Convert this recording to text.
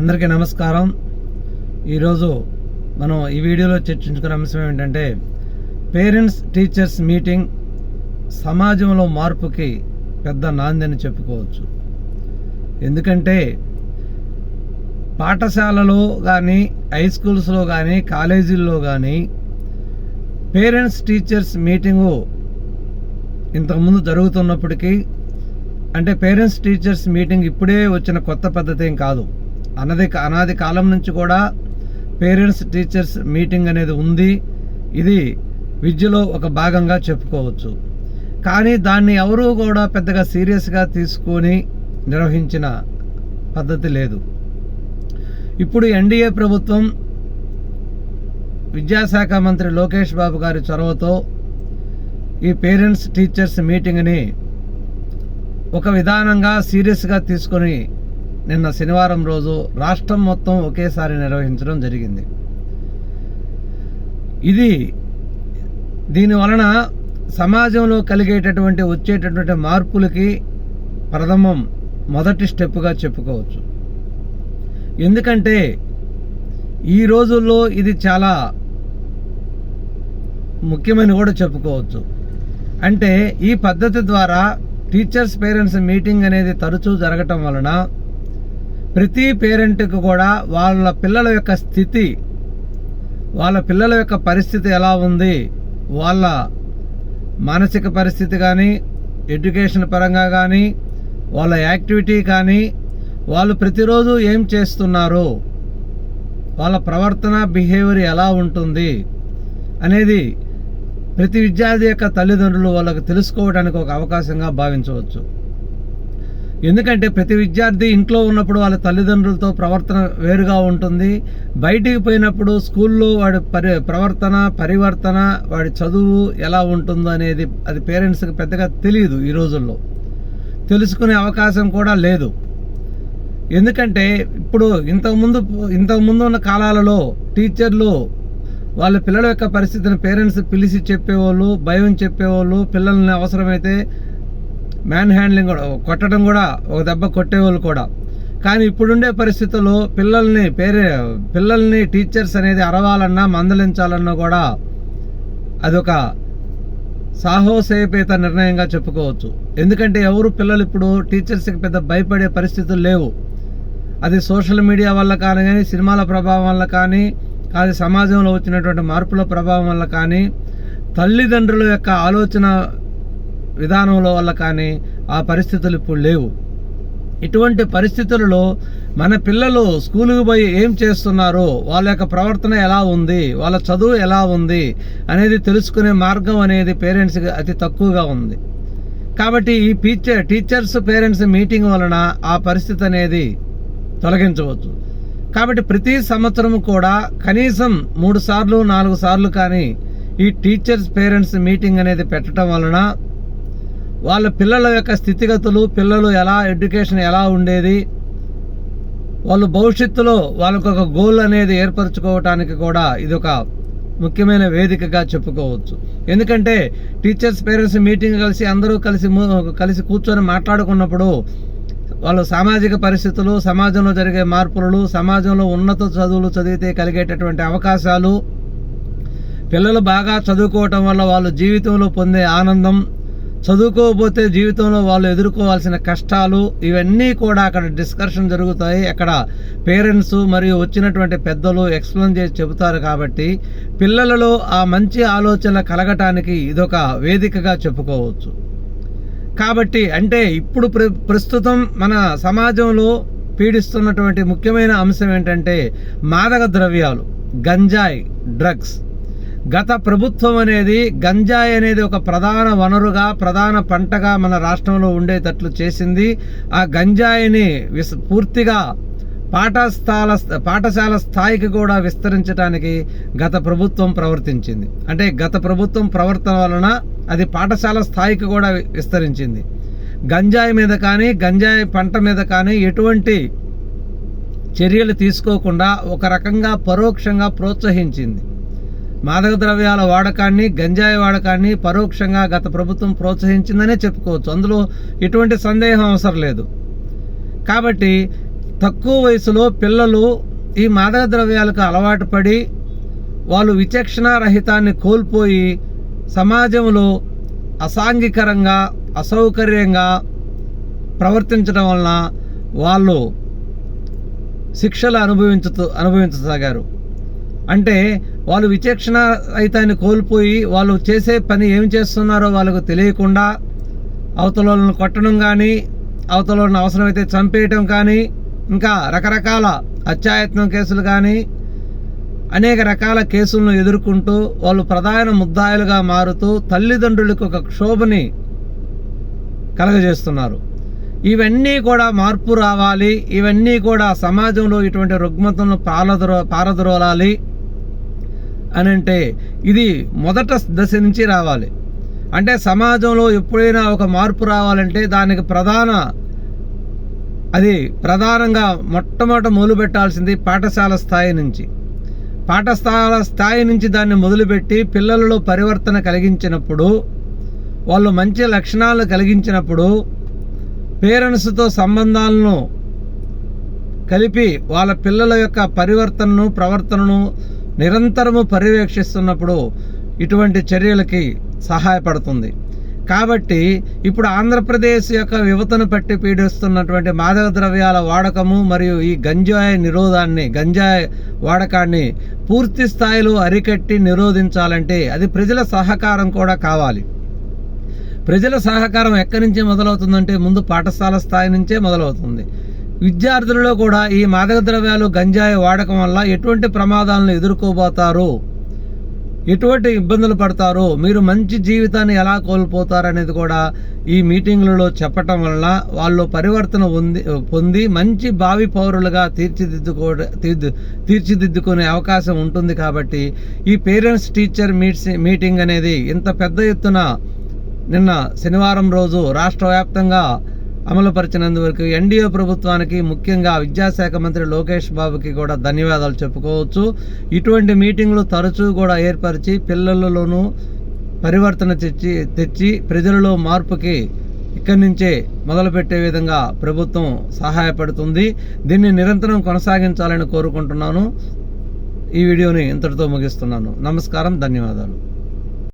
అందరికీ నమస్కారం. ఈరోజు మనం ఈ వీడియోలో చర్చించుకునే అంశం ఏమిటంటే పేరెంట్స్ టీచర్స్ మీటింగ్ సమాజంలో మార్పుకి పెద్ద నాంది అని చెప్పుకోవచ్చు. ఎందుకంటే పాఠశాలలో కానీ హై స్కూల్స్లో కానీ కాలేజీల్లో కానీ పేరెంట్స్ టీచర్స్ మీటింగు ఇంతకుముందు జరుగుతున్నప్పటికీ అంటే పేరెంట్స్ టీచర్స్ మీటింగ్ ఇప్పుడే వచ్చిన కొత్త పద్ధతి ఏం కాదు. అనది అనాది కాలం నుంచి కూడా పేరెంట్స్ టీచర్స్ మీటింగ్ అనేది ఉంది. ఇది విద్యలో ఒక భాగంగా చెప్పుకోవచ్చు. కానీ దాన్ని ఎవరూ కూడా పెద్దగా సీరియస్గా తీసుకొని నిర్వహించిన పద్ధతి లేదు. ఇప్పుడు ఎన్డీఏ ప్రభుత్వం విద్యాశాఖ మంత్రి లోకేష్ బాబు గారి చొరవతో ఈ పేరెంట్స్ టీచర్స్ మీటింగ్ని ఒక విధానంగా సీరియస్గా తీసుకొని నిన్న శనివారం రోజు రాష్ట్రం మొత్తం ఒకేసారి నిర్వహించడం జరిగింది. ఇది దీని వలన సమాజంలో కలిగేటటువంటి వచ్చేటటువంటి మార్పులకి ప్రథమం మొదటి స్టెప్గా చెప్పుకోవచ్చు. ఎందుకంటే ఈ రోజుల్లో ఇది చాలా ముఖ్యమని కూడా చెప్పుకోవచ్చు. అంటే ఈ పద్ధతి ద్వారా టీచర్స్ పేరెంట్స్ మీటింగ్ అనేది తరచూ జరగటం వలన ప్రతి పేరెంట్కి కూడా వాళ్ళ పిల్లల యొక్క స్థితి వాళ్ళ పిల్లల యొక్క పరిస్థితి ఎలా ఉంది వాళ్ళ మానసిక పరిస్థితి కానీ ఎడ్యుకేషన్ పరంగా కానీ వాళ్ళ యాక్టివిటీ కానీ వాళ్ళు ప్రతిరోజు ఏం చేస్తున్నారు వాళ్ళ ప్రవర్తన బిహేవియర్ ఎలా ఉంటుంది అనేది ప్రతి విద్యార్థి యొక్క తల్లిదండ్రులు వాళ్ళకు తెలుసుకోవడానికి ఒక అవకాశంగా భావించవచ్చు. ఎందుకంటే ప్రతి విద్యార్థి ఇంట్లో ఉన్నప్పుడు వాళ్ళ తల్లిదండ్రులతో ప్రవర్తన వేరుగా ఉంటుంది. బయటికి పోయినప్పుడు స్కూల్లో వాడి పరి ప్రవర్తన పరివర్తన వాడి చదువు ఎలా ఉంటుందో అనేది అది పేరెంట్స్కి పెద్దగా తెలియదు ఈ రోజుల్లో. తెలుసుకునే అవకాశం కూడా లేదు. ఎందుకంటే ఇప్పుడు ఇంతకుముందు ఇంతకుముందు ఉన్న కాలాలలో టీచర్లు వాళ్ళ పిల్లల యొక్క పరిస్థితిని పేరెంట్స్ పిలిచి చెప్పేవాళ్ళు భయం చెప్పేవాళ్ళు పిల్లల్ని అవసరమైతే మ్యాన్ హ్యాండ్లింగ్ కూడా కొట్టడం కూడా ఒక దెబ్బ కొట్టేవాళ్ళు కూడా. కానీ ఇప్పుడుండే పరిస్థితుల్లో పిల్లల్ని పేరే పిల్లల్ని టీచర్స్ అనేది అరవాలన్నా మందలించాలన్నా కూడా అదొక సాహోసేపేత నిర్ణయంగా చెప్పుకోవచ్చు. ఎందుకంటే ఎవరు పిల్లలు ఇప్పుడు టీచర్స్కి పెద్ద భయపడే పరిస్థితులు లేవు. అది సోషల్ మీడియా వల్ల కానీ కానీ సినిమాల ప్రభావం వల్ల కానీ అది సమాజంలో వచ్చినటువంటి మార్పుల ప్రభావం వల్ల కానీ తల్లిదండ్రుల యొక్క ఆలోచన విధానంలో వల్ల కానీ ఆ పరిస్థితులు ఇప్పుడు లేవు. ఇటువంటి పరిస్థితులలో మన పిల్లలు స్కూలుకు పోయి ఏం చేస్తున్నారో వాళ్ళ యొక్క ప్రవర్తన ఎలా ఉంది వాళ్ళ చదువు ఎలా ఉంది అనేది తెలుసుకునే మార్గం అనేది పేరెంట్స్కి అతి తక్కువగా ఉంది. కాబట్టి ఈ టీచర్ టీచర్స్ పేరెంట్స్ మీటింగ్ వలన ఆ పరిస్థితి అనేది తొలగించవచ్చు. కాబట్టి ప్రతి సంవత్సరం కూడా కనీసం మూడు సార్లు నాలుగు సార్లు కానీ ఈ టీచర్స్ పేరెంట్స్ మీటింగ్ అనేది పెట్టడం వలన వాళ్ళ పిల్లల యొక్క స్థితిగతులు పిల్లలు ఎలా ఎడ్యుకేషన్ ఎలా ఉండేది వాళ్ళు భవిష్యత్తులో వాళ్ళకు ఒక గోల్ అనేది ఏర్పరచుకోవటానికి కూడా ఇది ఒక ముఖ్యమైన వేదికగా చెప్పుకోవచ్చు. ఎందుకంటే టీచర్స్ పేరెంట్స్ మీటింగ్ కలిసి అందరూ కలిసి కలిసి కూర్చొని మాట్లాడుకున్నప్పుడు వాళ్ళు సామాజిక పరిస్థితులు సమాజంలో జరిగే మార్పులు సమాజంలో ఉన్నత చదువులు చదివితే కలిగేటటువంటి అవకాశాలు పిల్లలు బాగా చదువుకోవటం వల్ల వాళ్ళు జీవితంలో పొందే ఆనందం చదువుకోకపోతే జీవితంలో వాళ్ళు ఎదుర్కోవాల్సిన కష్టాలు ఇవన్నీ కూడా అక్కడ డిస్కషన్ జరుగుతాయి. అక్కడ పేరెంట్స్ మరియు వచ్చినటువంటి పెద్దలు ఎక్స్ప్లెయిన్ చేసి చెబుతారు కాబట్టి పిల్లలలో ఆ మంచి ఆలోచన కలగటానికి ఇదొక వేదికగా చెప్పుకోవచ్చు. కాబట్టి అంటే ఇప్పుడు ప్ర ప్రస్తుతం మన సమాజంలో పీడిస్తున్నటువంటి ముఖ్యమైన అంశం ఏంటంటే మాదక ద్రవ్యాలు గంజాయి డ్రగ్స్. గత ప్రభుత్వం అనేది గంజాయి అనేది ఒక ప్రధాన వనరుగా ప్రధాన పంటగా మన రాష్ట్రంలో ఉండేటట్లు చేసింది. ఆ గంజాయిని విస్ పూర్తిగా పాఠశాల పాఠశాల స్థాయికి కూడా విస్తరించడానికి గత ప్రభుత్వం ప్రవర్తించింది. అంటే గత ప్రభుత్వం ప్రవర్తన వలన అది పాఠశాల స్థాయికి కూడా విస్తరించింది. గంజాయి మీద కానీ గంజాయి పంట మీద కానీ ఎటువంటి చర్యలు తీసుకోకుండా ఒక రకంగా పరోక్షంగా ప్రోత్సహించింది. మాదక ద్రవ్యాల వాడకాన్ని గంజాయి వాడకాన్ని పరోక్షంగా గత ప్రభుత్వం ప్రోత్సహించిందనే చెప్పుకోవచ్చు. అందులో ఎటువంటి సందేహం అవసరం లేదు. కాబట్టి తక్కువ వయసులో పిల్లలు ఈ మాదక ద్రవ్యాలకు అలవాటు పడి వాళ్ళు విచక్షణారహితాన్ని కోల్పోయి సమాజంలో అసాంఘికరంగా అసౌకర్యంగా ప్రవర్తించడం వలన వాళ్ళు శిక్షలు అనుభవించుతూ అనుభవించసాగారు. అంటే వాళ్ళు విచక్షణ రహితాన్ని కోల్పోయి వాళ్ళు చేసే పని ఏం చేస్తున్నారో వాళ్ళకు తెలియకుండా అవతలను కొట్టడం కానీ అవతలను అవసరమైతే చంపేయటం కానీ ఇంకా రకరకాల హత్యాయత్నం కేసులు కానీ అనేక రకాల కేసులను ఎదుర్కొంటూ వాళ్ళు ప్రధాన ముద్దాయిలుగా మారుతూ తల్లిదండ్రులకు ఒక క్షోభని కలగజేస్తున్నారు. ఇవన్నీ కూడా మార్పు రావాలి ఇవన్నీ కూడా సమాజంలో ఇటువంటి రుగ్మతలను పాలదరో పారద్రోలాలి. అని అంటే ఇది మొదట దశ నుంచి రావాలి. అంటే సమాజంలో ఎప్పుడైనా ఒక మార్పు రావాలంటే దానికి ప్రధాన అది ప్రధానంగా మొట్టమొదట మొదలు పెట్టాల్సింది పాఠశాల స్థాయి నుంచి. పాఠశాల స్థాయి నుంచి దాన్ని మొదలుపెట్టి పిల్లలలో పరివర్తన కలిగించినప్పుడు వాళ్ళు మంచి లక్షణాలు కలిగించినప్పుడు పేరెంట్స్తో సంబంధాలను కలిపి వాళ్ళ పిల్లల యొక్క పరివర్తనను ప్రవర్తనను నిరంతరము పర్యవేక్షిస్తున్నప్పుడు ఇటువంటి చర్యలకి సహాయపడుతుంది. కాబట్టి ఇప్పుడు ఆంధ్రప్రదేశ్ యొక్క యువతను పట్టి పీడిస్తున్నటువంటి మాదక ద్రవ్యాల వాడకము మరియు ఈ గంజాయి నిరోధాన్ని గంజాయి వాడకాన్ని పూర్తి స్థాయిలో అరికట్టి నిరోధించాలంటే అది ప్రజల సహకారం కూడా కావాలి. ప్రజల సహకారం ఎక్కడి నుంచి మొదలవుతుందంటే ముందు పాఠశాల స్థాయి నుంచే మొదలవుతుంది. విద్యార్థులలో కూడా ఈ మాదక ద్రవ్యాలు గంజాయి వాడకం వల్ల ఎటువంటి ప్రమాదాలను ఎదుర్కోబోతారు? ఎటువంటి ఇబ్బందులు పడతారు? మీరు మంచి జీవితాన్ని ఎలా కోల్పోతారు అనేది కూడా ఈ మీటింగ్లలో చెప్పటం వలన వాళ్ళు పరివర్తన ఉంది పొంది మంచి భావి పౌరులుగా తీర్చిదిద్దుకో తీర్చి తీర్చిదిద్దుకునే అవకాశం ఉంటుంది కాబట్టి ఈ పేరెంట్స్ టీచర్ మీట్స్ మీటింగ్ అనేది ఇంత పెద్ద ఎత్తున నిన్న శనివారం రోజు రాష్ట్ర వ్యాప్తంగా అమలుపరిచినందువరకు ఎన్డీఏ ప్రభుత్వానికి ముఖ్యంగా విద్యాశాఖ మంత్రి లోకేష్ బాబుకి కూడా ధన్యవాదాలు చెప్పుకోవచ్చు. ఇటువంటి మీటింగ్లు తరచూ కూడా ఏర్పరిచి పిల్లలలోనూ పరివర్తన తెచ్చి తెచ్చి ప్రజలలో మార్పుకి ఇక్కడి నుంచే మొదలుపెట్టే విధంగా ప్రభుత్వం సహాయపడుతుంది. దీన్ని నిరంతరం కొనసాగించాలని కోరుకుంటున్నాను. ఈ వీడియోని ఇంతటితో ముగిస్తున్నాను. నమస్కారం. ధన్యవాదాలు.